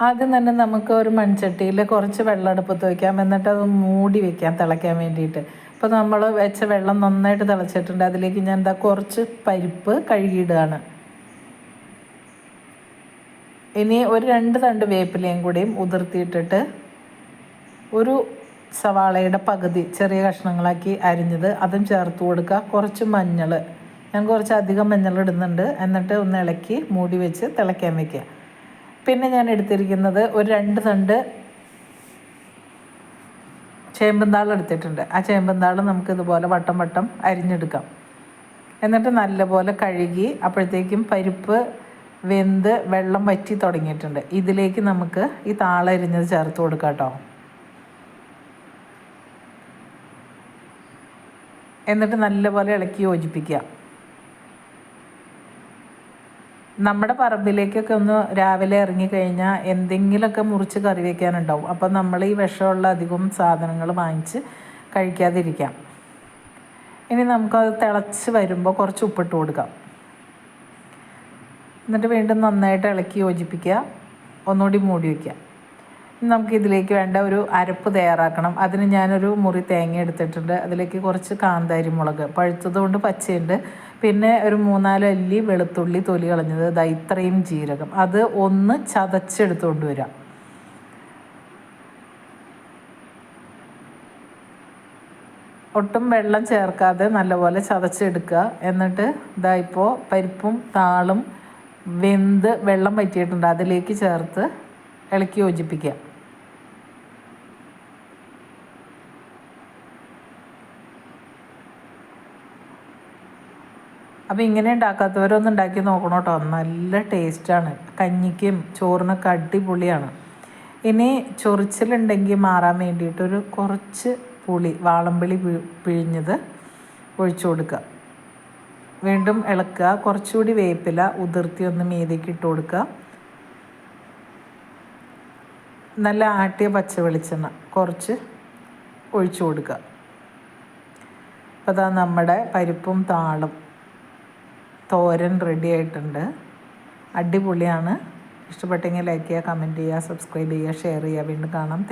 ആദ്യം തന്നെ നമുക്ക് ഒരു മൺചട്ടിയിൽ കുറച്ച് വെള്ളം അടുപ്പത്ത് വയ്ക്കാം എന്നിട്ട് അത് മൂടി വെക്കാം തിളയ്ക്കാൻ വേണ്ടിയിട്ട്. അപ്പോൾ നമ്മൾ വെച്ച വെള്ളം നന്നായിട്ട് തിളച്ചിട്ടുണ്ട്. അതിലേക്ക് ഞാൻ എന്താ കുറച്ച് പരിപ്പ് കഴുകിയിടുകയാണ്. ഇനി ഒരു രണ്ട് തണ്ട് വേപ്പിലയും കൂടിയും ഉതിർത്തിയിട്ടിട്ട് ഒരു സവാളയുടെ പകുതി ചെറിയ കഷ്ണങ്ങളാക്കി അരിഞ്ഞത് അതും ചേർത്ത് കൊടുക്കുക. കുറച്ച് മഞ്ഞൾ. ഞാൻ കുറച്ച് അധികം മഞ്ഞൾ ഇടുന്നുണ്ട്. എന്നിട്ട് ഒന്ന് ഇളക്കി മൂടി വെച്ച് തിളയ്ക്കാൻ വെക്കുക. പിന്നെ ഞാൻ എടുത്തിരിക്കുന്നത് ഒരു രണ്ട് തണ്ട് ചേമ്പന്താൾ എടുത്തിട്ടുണ്ട്. ആ ചേമ്പന്താൾ നമുക്ക് ഇതുപോലെ വട്ടം വട്ടം അരിഞ്ഞെടുക്കാം. എന്നിട്ട് നല്ലപോലെ കഴുകി അപ്പോഴത്തേക്കും പരിപ്പ് വെന്ത് വെള്ളം വറ്റി തുടങ്ങിയിട്ടുണ്ട്. ഇതിലേക്ക് നമുക്ക് ഈ താളരിഞ്ഞത് ചേർത്ത് കൊടുക്കാം കേട്ടോ. എന്നിട്ട് നല്ലപോലെ ഇളക്കി യോജിപ്പിക്കുക. നമ്മുടെ പറമ്പിലേക്കൊക്കെ ഒന്ന് രാവിലെ ഇറങ്ങിക്കഴിഞ്ഞാൽ എന്തെങ്കിലുമൊക്കെ മുറിച്ച് കറി വയ്ക്കാനുണ്ടാവും അപ്പം നമ്മൾ ഈ വിഷമുള്ള അധികം സാധനങ്ങൾ വാങ്ങിച്ച് കഴിക്കാതിരിക്കാം. ഇനി നമുക്കത് തിളച്ച് വരുമ്പോൾ കുറച്ച് ഉപ്പിട്ട് കൊടുക്കാം. എന്നിട്ട് വീണ്ടും നന്നായിട്ട് ഇളക്കി യോജിപ്പിക്കുക. ഒന്നുകൂടി മൂടി വയ്ക്കുക നമുക്ക് ഇതിലേക്ക് വേണ്ട ഒരു അരപ്പ് തയ്യാറാക്കണം. അതിന് ഞാനൊരു മുറി തേങ്ങ എടുത്തിട്ടുണ്ട്. അതിലേക്ക് കുറച്ച് കാന്താരി മുളക്. പഴുത്തത് കൊണ്ട് പച്ചയുണ്ട്. പിന്നെ ഒരു മൂന്നാൽ അല്ലി വെളുത്തുള്ളി തൊലി കളഞ്ഞത്. ഇതാ ഇത്രയും ജീരകം. അത് ഒന്ന് ചതച്ചെടുത്തുകൊണ്ട് വരാം. ഒട്ടും വെള്ളം ചേർക്കാതെ നല്ലപോലെ ചതച്ചെടുക്കുക. എന്നിട്ട് ഇതാ ഇപ്പോൾ പരിപ്പും താളും വെന്ത് വെള്ളം പറ്റിയിട്ടുണ്ട് അതിലേക്ക് ചേർത്ത് ഇളക്കി യോജിപ്പിക്കുക. അപ്പോൾ ഇങ്ങനെ ഉണ്ടാക്കാത്തവരൊന്നും ഉണ്ടാക്കി നോക്കണം കേട്ടോ. നല്ല ടേസ്റ്റാണ് കഞ്ഞിക്കും ചോറിനൊക്കെ അടിപൊളിയാണ്. ഇനി ചൊറിച്ചിലുണ്ടെങ്കിൽ മാറാൻ വേണ്ടിയിട്ടൊരു കുറച്ച് പുളി വാളംപുളി പിഴിഞ്ഞത് ഒഴിച്ചു കൊടുക്കുക. വീണ്ടും ഇളക്കുക. കുറച്ചുകൂടി വേപ്പില ഉതിർത്തി ഒന്ന് മീതിക്ക് ഇട്ട് കൊടുക്കുക. നല്ല ആട്ടിയ പച്ച വെളിച്ചെണ്ണ കുറച്ച് ഒഴിച്ചു കൊടുക്കുക. അപ്പോൾ അതാ നമ്മുടെ പരിപ്പും താളും തോരൻ റെഡി ആയിട്ടുണ്ട്. അടിപൊളിയാണ്. ഇഷ്ടപ്പെട്ടെങ്കിൽ ലൈക്ക് ചെയ്യുക കമന്റ് ചെയ്യുക സബ്സ്ക്രൈബ് ചെയ്യുക ഷെയർ ചെയ്യുക. വീണ്ടും കാണാം.